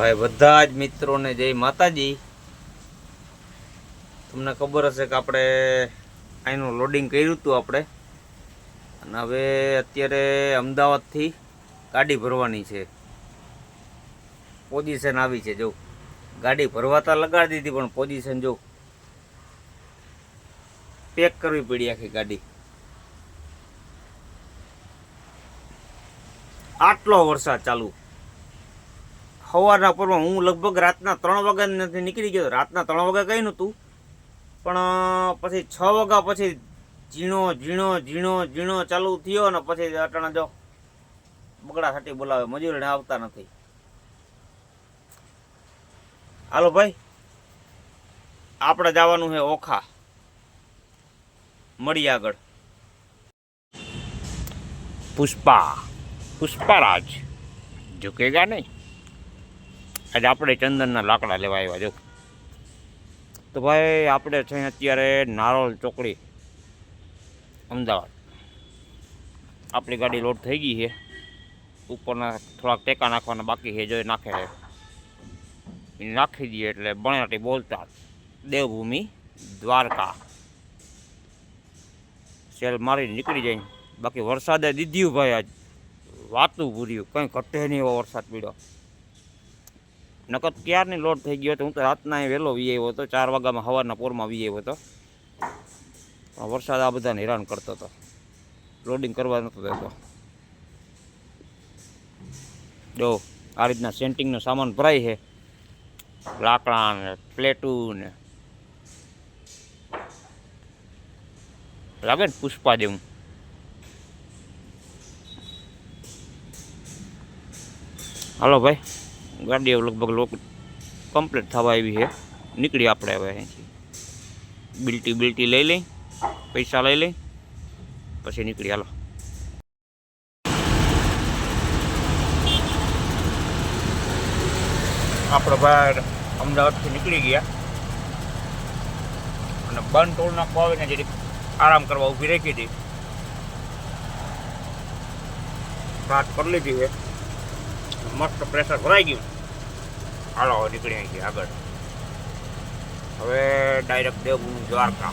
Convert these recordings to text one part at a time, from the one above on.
ભાઈ, બધા જ મિત્રોને જય માતાજી. તમને ખબર હશે કે આપણે અહીંનું લોડિંગ કર્યું હતું આપણે. અને હવે અત્યારે અમદાવાદથી ગાડી ભરવાની છે. પોઝિશન આવી છે, જો. ગાડી ભરવાતા લગાડી દીધી, પણ પોઝિશન જો પેક કરવી પડી આખી ગાડી. આટલો વરસાદ ચાલુ. સવારના પરમાં હું લગભગ રાતના ત્રણ વાગ્યા નથી નીકળી ગયો. રાતના ત્રણ વાગ્યા કંઈ નહોતું. પણ પછી છ વાગ્યા પછી ઝીણો ઝીણો ઝીણો ઝીણો ચાલુ થયો ને પછી અટાણા જો બગડા સાટી બોલાવે. મજૂરીને આવતા નથી. હાલો ભાઈ. આપણે જવાનું છે ઓખા. મળી આગળ. પુષ્પા. પુષ્પારાજ. ઝુકેગા નહીં? આજે આપણે ચંદનના લાકડા લેવા આવ્યા, જો. તો ભાઈ, આપણે છે અત્યારે નારોલ ચોકડી, અમદાવાદ. આપણી ગાડી લોડ થઈ ગઈ છે. ઉપરના થોડાક ટેકા નાખવાના બાકી છે જો એ નાખે એ નાખી દઈએ એટલે બણાટી બોલતા દેવભૂમિ દ્વારકા. સેલ મારીને નીકળી જાય. બાકી વરસાદે દીધ્યું ભાઈ, આજ વાતું પૂર્યું કંઈ ઘટે નહીં એવો વરસાદ પીડ્યો. નકર ક્યારની લોડ થઈ ગયો હતો હું તો રાતના વહેલો વી આવ્યો હતો, ચાર વાગ્યામાં સવારના પોરમાં વી આવ્યો હતો. વરસાદ આ બધાને હેરાન કરતો હતો. લોડિંગ કરવા નહોતો દેતો. જો, આ રીતના સેન્ટિંગનો સામાન ભરાય છે. લાકડા ને પ્લેટું ને. લાગે ને પુષ્પા જેવું. હાલો ભાઈ. ગાડી હવે લગભગ લોક કમ્પ્લીટ થવા આવી છે. નીકળી આપણે હવે અહીંથી. બિલ્ટી બિલ્ટી લઈ લઈ, પૈસા લઈ લઈ, પછી નીકળી હાલો. આપણે ભાઈ અમદાવાદથી નીકળી ગયા. અને બંધ ટોલ નાખવા આવીને જરીક આરામ કરવા ઊભી રાખી હતી. રાત કરી લીધી છે. મસ્ત પ્રેશર ભરાઈ ગયું. હાલો નીકળી અહીંથી આગળ. હવે ડાયરેક્ટ દેવભૂમિ દ્વારકા.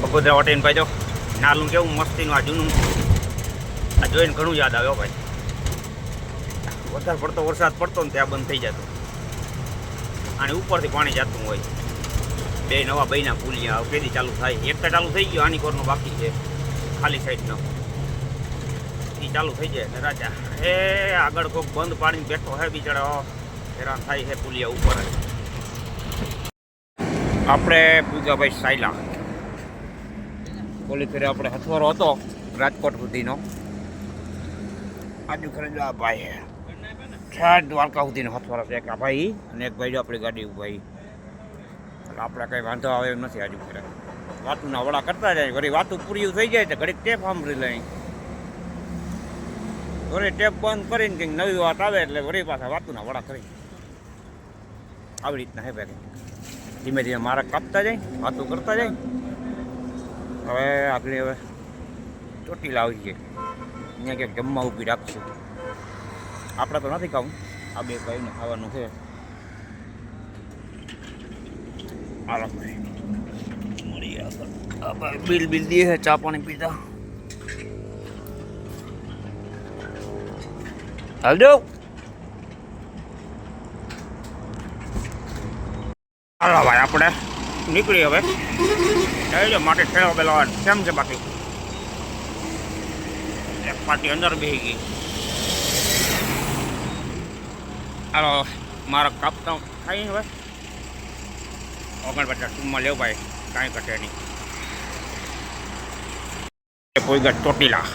બગોદરા વટીને ભાઈ જો નાલું કેવું મસ્તીનું આ જૂનું. આ જોઈને ઘણું યાદ આવ્યો ભાઈ. વધારે પડતો વરસાદ પડતો ને ત્યાં બંધ થઈ જતો અને ઉપરથી પાણી જતું હોય. બે નવા બૈના પુલિયા કેદી ચાલુ થાય. એક ચાલુ થઈ ગયો, આની કોરનો બાકી છે. ખાલી સાઈડનો એ ચાલુ થઈ જાય ને રાજા. એ આગળ કોઈક બંધ પાણી બેઠો હે બિચારા. હેરાન થાય છે પુલિયા ઉપર. આપણે પૂજાભાઈ સાયલા. ઓલી ફેરે આપણે હથવારો હતો, રાજકોટ સુધીનો. આજુ ખરે આ ભાઈ છાડ દ્વારકા સુધીનો હથવારો છે એક આ ભાઈ અને એક ભાઈ જો આપણી ગાડી ભાઈ એટલે આપણે કંઈ વાંધો આવે એમ નથી આજુ ફેરે વાતુના વડા કરતા જાય ઘડી વાતું પૂરી થઈ જાય તો ઘડીક ટેપ સાંભળી લઈ. ઘરે ટેપ બંધ કરીને કંઈક નવી વાત આવે એટલે વળી પાછા વાતુના વડા કરી. આવી રીતના હે ભાઈ ધીમે ધીમે મારા કાપતા જાય, વાતું કરતા જાય. હવે આપણે હવે ચોટી લાવી છે અહીંયા ક્યાંક જમવા ઊભી રાખશું. આપણે તો નથી ખાવું. આ બે ભાઈને ખાવાનું છે. હાલો ભાઈ. મળીએ આગળ આ ભાઈ બિલ બિલ દે ચા પાણી પીતા હાલજો હાલો ભાઈ, આપણે નીકળી હવે. જઈ માટે ઠેલો પેલા કેમ છે બાકી? એક પાટી અંદર બેસી ગઈ. હાલો, મારા કાપતા ખાઈ હવે. ઓગણ પચાસ ટૂંકમાં લેવું ભાઈ, કાંઈ ઘટે નહીં. કોઈ ગઢ ચોટીલા.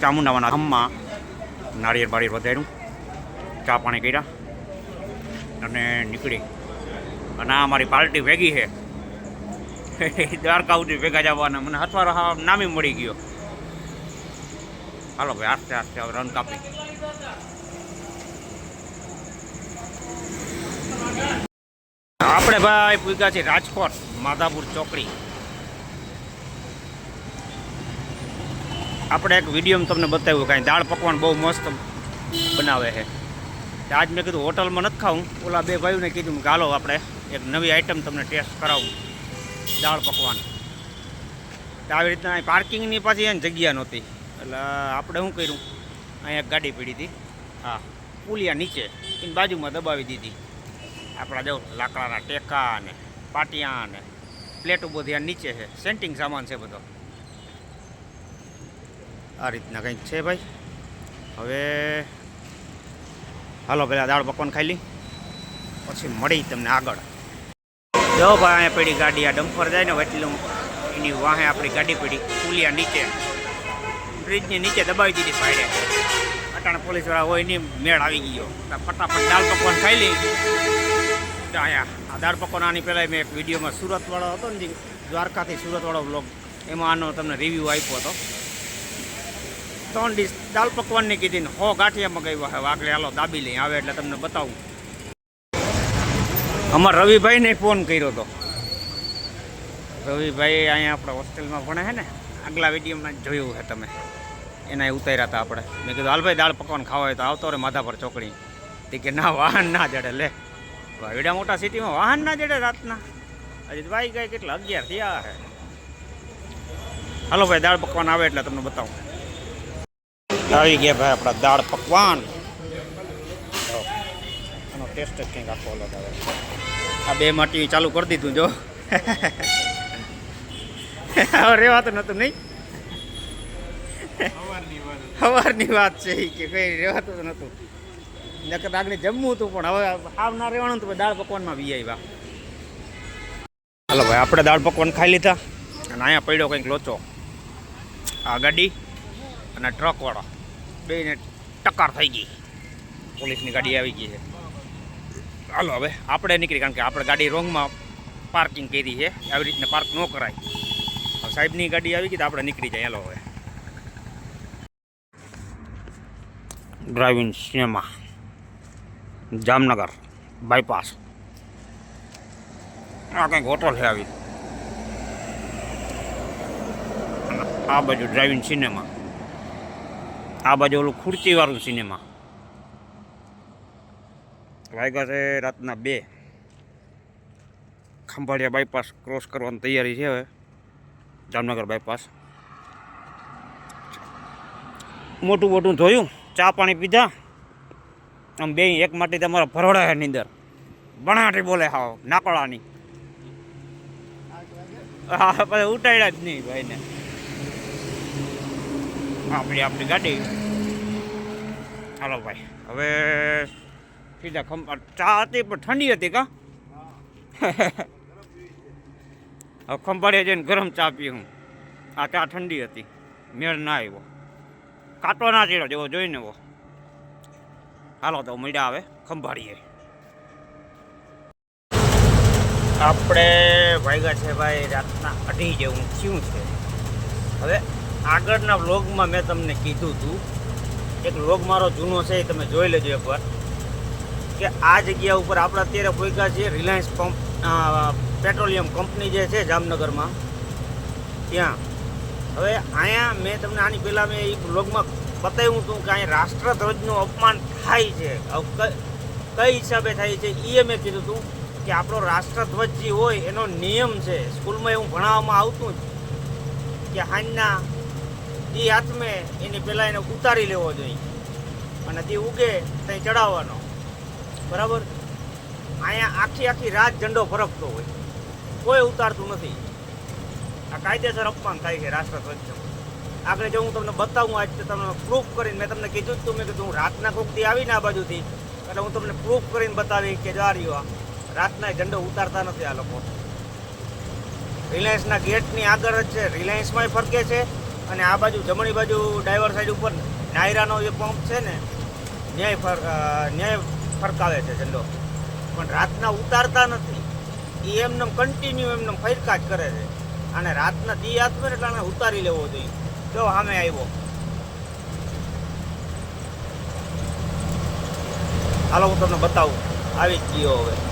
ચામુંડાવાના ધામમાં નાળિયેર બાળિયેર વધાર્યું, ચા પાણી કર્યા અને નીકળી. અને આ અમારી પાર્ટી ભેગી છે. દ્વારકા સુધી ભેગા જવાના. મને હા નામી મળી ગયો. હાલો ભાઈ, આસ્તે આસ્તે હવે રન કાપી આપણે ભાઈ પૂગ્યા છે રાજકોટ, માધાપુર ચોકડી. આપણે એક વિડીયોમાં તમને બતાવ્યું કાંઈ દાળ પકવાન બહુ મસ્ત બનાવે છે. આજ મેં કીધું હોટલમાં નથી ખાવું. ઓલા બે ભાઈઓને કીધું ગાલો આપણે એક નવી આઈટમ તમને ટેસ્ટ કરાવું. દાળ પકવાન. આવી રીતના અહીં પાર્કિંગની પાછી એને જગ્યા નહોતી. એટલે આપણે શું કર્યું? અહીંયા એક ગાડી પડી હતી. હા, પુલિયા નીચે. એની બાજુમાં દબાવી દીધી. આપણા જો લાકડાના ટેકા અને પાટિયા અને પ્લેટો બધી આ નીચે છે. સેન્ટિંગ સામાન છે બધો. આ રીતના કંઈક છે ભાઈ. હવે હાલો પહેલાં દાળ પકવાન ખાઈ લઈ. પછી મળી તમને આગળ. જો ભાઈ, અહીંયા પડી ગાડી આ ડમ્ફર જાય ને એટલું એની વાહે આપણી ગાડી પીડી પુલિયા નીચે. બ્રિજની નીચે દબાવી દીધી પાડે અટાણા પોલીસવાળા હોય એની મેળ આવી ગયો. ફટાફટ દાળ પકવાન ખાઈ લઈ. અહીંયા આ દાળ પકવાન આની પહેલાં મેં એક વિડીયોમાં સુરતવાળો હતો ને દ્વારકાથી સુરતવાળો બ્લોગ એમાં આનો તમને રિવ્યૂ આપ્યો હતો. ત્રણ ડીશ દાળ પકવાનની કીધી ને હો ગાંઠિયા મગાવ્યા હવે આગળ હાલો દાબી લઈ. આવે એટલે તમને બતાવું. અમારા રવિભાઈને ફોન કર્યો હતો રવિભાઈ અહીંયા આપણે હોસ્ટેલમાં ભણે છે ને. આગલા વિડીયોમાં જોયું છે તમે. એના ઉતાર્યા હતા આપણે. મેં કીધું હાલભાઈ દાળ પકવાન ખાવા હોય તો આવતો રે માથા પર ચોકડી. તે કે, ના, વાહન ના જડે. લે. એડા મોટા સિટીમાં વાહન ના જડે રાતના. હજી ભાઈ ગઈ કેટલા અગિયાર થયા છે. હાલો ભાઈ, દાળ પકવાન આવે એટલે તમને બતાવું. આવી ગયા ભાઈ આપણા દાળ પકવાન. એનો આનો ટેસ્ટ જ કંઈક આખો અલગ આવે. આ બે માટી ચાલુ કરી દીધું જો. હવે તો નહોતું નહીં. સવારની વાત. છે કે કઈ રહેવાતું તો નહોતું નકર આગળ જમવું હતું પણ હવે આવ ના રહેવાનું તો દાળ પકવાનમાં બી આવ્યા હાલો ભાઈ આપણે દાળ પકવાન ખાઈ લીધા. અને અહીંયા પડ્યો કંઈક લોચો. આ ગાડી અને ટ્રકવાળો બેને ટક્કર થઈ ગઈ. પોલીસની ગાડી આવી ગઈ છે. હાલો હવે, આપણે નીકળી, કારણ કે આપણે ગાડી રોંગમાં પાર્કિંગ કરી છે. આવી રીતના પાર્ક ન કરાય. હવે સાહેબની ગાડી આવી ગઈ તો આપણે નીકળી જાય. હાલો હવે. ડ્રાઇવિંગ સિનેમા જામનગર બાયપાસ આ કંઈક હોટલ છે આવી. આ બાજુ ડ્રાઇવિંગ સિનેમા આ બાજુ ઓલું ખુરચીવાળું સિનેમા વાગ્યા છે રાતના બે. ખંભાળિયા બાયપાસ ક્રોસ કરવાની તૈયારી છે હવે. જામનગર બાયપાસ મોટું મોટું જોયું, ચા પાણી પીધા. આમ બે એક માટે તમારા ભરોડા છે નીંદર બણાટી બોલે હાવ, નાકળાની. હા પછી ઉટાડ્યા જ નહીં ભાઈને. આપણી આપણી ગાડી. હાલો ભાઈ, હવે સીધા ખંભા ચા હતી પણ ઠંડી હતી કા? હવે ખંભાળીએ જઈને ગરમ ચા પી હું. આ ચા ઠંડી હતી. મેળ ના આવ્યો. કાંટો ના ચીડો જેવો જોઈને એવો. હાલો તો મળ્યા આવે ખંભાળીએ આપણે વાગ્યા છે ભાઈ રાતના અઢી જેવું. થયું છે? હવે આગળના વ્લોગમાં મેં તમને કીધું હતું એક વ્લોગ મારો જૂનો છે એ તમે જોઈ લેજો એકવાર, કે આ જગ્યા ઉપર આપણે અત્યારે પહોંચ્યા છીએ, રિલાયન્સ પંપ પેટ્રોલિયમ કંપની જે છે જામનગરમાં, ત્યાં. હવે અહીંયા મેં તમને આની પહેલાં મેં એક વ્લોગમાં બતાવ્યું હતું કે અહીંયા રાષ્ટ્રધ્વજનું અપમાન થાય છે. કઈ હિસાબે થાય છે એ મેં કીધું હતું કે આપણો રાષ્ટ્રધ્વજ જે હોય એનો નિયમ છે. સ્કૂલમાં એવું ભણાવવામાં આવતું જ કે હાંજના એ હાથમે એની પહેલાં એને ઉતારી લેવો જોઈએ. અને તે ઉગે ત્યાં ચડાવવાનો. બરાબર? અહીંયા આખી આખી રાત ઝંડો ફરકતો હોય. કોઈ ઉતારતું નથી. આ કાયદેસર અપમાન થાય છે રાષ્ટ્રધ્વજનું આગળ જો હું તમને બતાવું, આજ તમને પ્રૂફ કરીને મેં તમને કીધું જ તું મેં કીધું, હું રાતના કોકથી આવીને આ બાજુથી, એટલે હું તમને પ્રૂફ કરીને બતાવી કે જા રહ્યો આ. રાતના ઝંડો ઉતારતા નથી આ લોકો. રિલાયન્સના ગેટની આગળ જ છે. રિલાયન્સમાંય ફરકે છે. અને આ બાજુ, જમણી બાજુ ડાઈવર સાઈડ ઉપર નાયરાનો જે પંપ છે ને, ન્યાય ફર ન્યાય ફરકાવે છે ઝંડો. પણ રાતના ઉતારતા નથી. એ એમને કન્ટિન્યુ એમને ફરકા કરે છે. અને રાતના દી હાથમે એટલે આને ઉતારી લેવો જોઈએ. જો સામે આવ્યો. હાલો, હું તમને બતાવું. આવી જ ગયો હવે.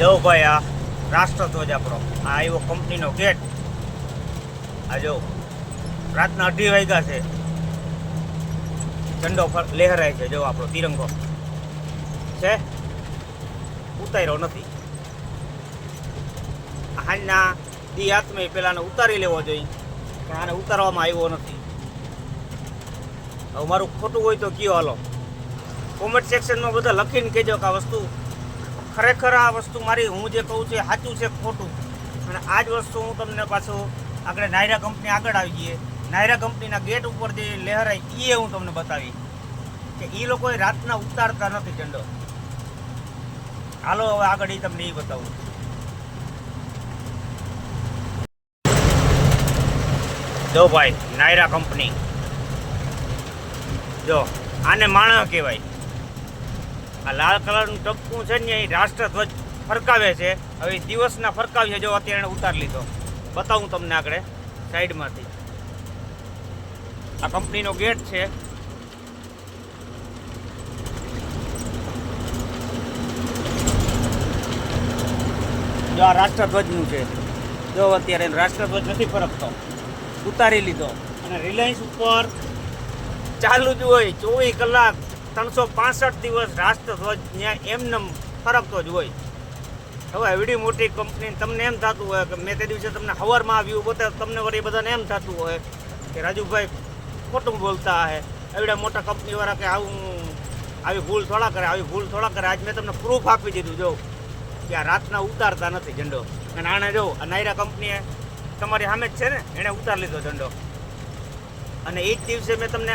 જો ભાઈ આ રાષ્ટ્રધ્વજ આપણો, આ આવ્યો કંપનીનો ગેટ આ જો રાતના અઢી વાગ્યા છે. ફર- લહેરાય છે, જો આપણો તિરંગો. છે? ઉતાર્યો નથી. હાલના દી આત્મે પેલાને ઉતારી લેવો જોઈએ, પણ આને ઉતારવામાં આવ્યો નથી. હવે મારું ખોટું હોય તો કયો હાલો? કોમેન્ટ સેક્શનમાં બધા લખીને કહેજો કે આ વસ્તુ ખરેખર આ વસ્તુ મારી, હું જે કહું છું એ સાચું છે ખોટું? અને આ જ વસ્તુ હું તમને પાછું આગળ નાયરા કંપની આગળ આવી જઈએ. નાયરા કંપનીના ગેટ ઉપર જે લહેરાય એ હું તમને બતાવી કે એ લોકોએ રાતના ઉતારતા નથી ઝંડો હાલો, હવે આગળ એ તમને એ બતાવું. જો ભાઈ, નાયરા કંપની. જો, આને માણસ કહેવાય. આ લાલ કલરનું ટપકું છે ને એ રાષ્ટ્રધ્વજ ફરકાવે છે. હવે દિવસના ફરકાવીએ જો અત્યારે ઉતારી લીધો. બતાવું તમને આગળ, સાઈડમાંથી. આ કંપનીનો ગેટ છે. જો આ રાષ્ટ્રધ્વજનું છે. જો અત્યારે રાષ્ટ્રધ્વજ નથી ફરકતો. ઉતારી લીધો. અને રિલાયન્સ ઉપર ચાલુ જ હોય ચોવીસ કલાક ત્રણસો પાસઠ દિવસ રાષ્ટ્રધ્વજ ત્યાં એમનેમ ફરકતો જ હોય. હવે એવડી મોટી કંપની તમને એમ થતું હોય કે મેં તે દિવસે તમને હવારમાં આવ્યું બતાવ તમને વળી બધાને એમ થતું હોય કે રાજુભાઈ ખોટું બોલતા હે. એવડા મોટા કંપનીવાળા કે આવું આવી ભૂલ થોડા કરે, આવી ભૂલ થોડા કરે. આજ મેં તમને પ્રૂફ આપી દીધું, જો. કે આ રાતના ઉતારતા નથી ઝંડો. અને આને જો, આ નાયરા કંપનીએ તમારી સામે જ છે ને, એણે ઉતાર લીધો ઝંડો. અને એ જ દિવસે મેં તમને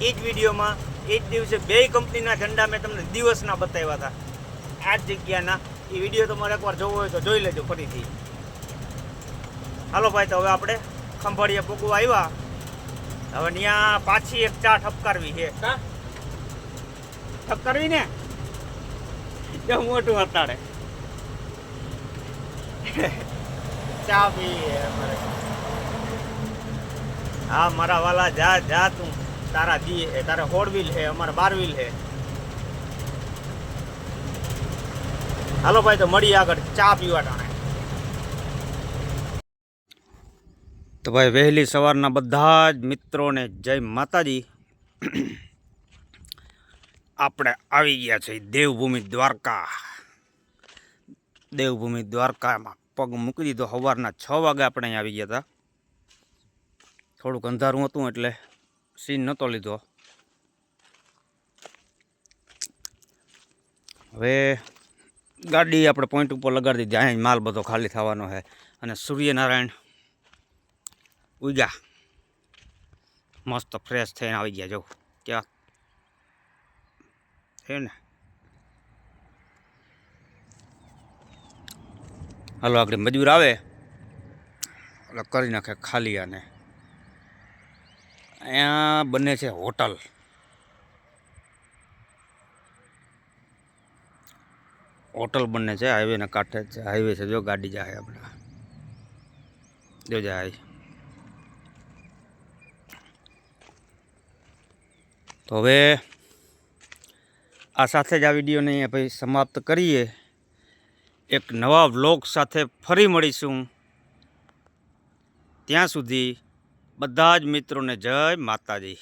એ જ વિડીયોમાં એ જ દિવસે બે કંપનીના ઝંડા મેં તમને દિવસના બતાવ્યા હતા. આ જ જગ્યાના. એ વીડિયો તમારે એકવાર જોવો હોય તો જોઈ લેજો ફરીથી. હાલો ભાઈ તો હવે આપણે ખંભાળીએ પોગવા આવ્યા. હવે ત્યાં પાછી એક ચા ઠપકારવી છે. ઠપકારવી ને? જો મોટું અત્યારે ચા પી હા મારા વાલા જા જા તું. તારા દી હે, તારે હોડ વ્હીલ હે, અમારે બાર વ્હીલ હે. હાલો ભાઈ, તો મળી આગળ ચા પીવા ટાણે તો ભાઈ, વહેલી સવારના બધા જ મિત્રોને જય માતાજી. આપણે આવી ગયા છે દેવભૂમિ દ્વારકા. દેવભૂમિ દ્વારકામાં પગ મૂકી દીધો. સવારના છ વાગે આપણે અહીં આવી ગયા હતા. થોડુંક અંધારું હતું એટલે સીન નહોતો લીધો. હવે ગાડી આપણે પોઈન્ટ ઉપર લગાડી દીધી. અહીં માલ બધો ખાલી થવાનો છે. અને સૂર્યનારાયણ ઉગ્યા. મસ્ત ફ્રેશ થઈને આવી ગયા. જવું ક્યાં? છે ને? હાલો, આગળ મજૂર આવે. એટલે કરી નાખે ખાલી આને. અહીંયા બને છે હોટલ. હોટલ બને છે હાઈવેના કાંઠે જ છે. હાઈવે છે, જો ગાડી જાય આપણા જો જાય તો હવે આ સાથે જ આ વિડીયોને અહીંયા પછી સમાપ્ત કરીએ. એક નવા વ્લોગ સાથે ફરી મળીશું. ત્યાં સુધી બધા જ મિત્રોને જય માતાજી.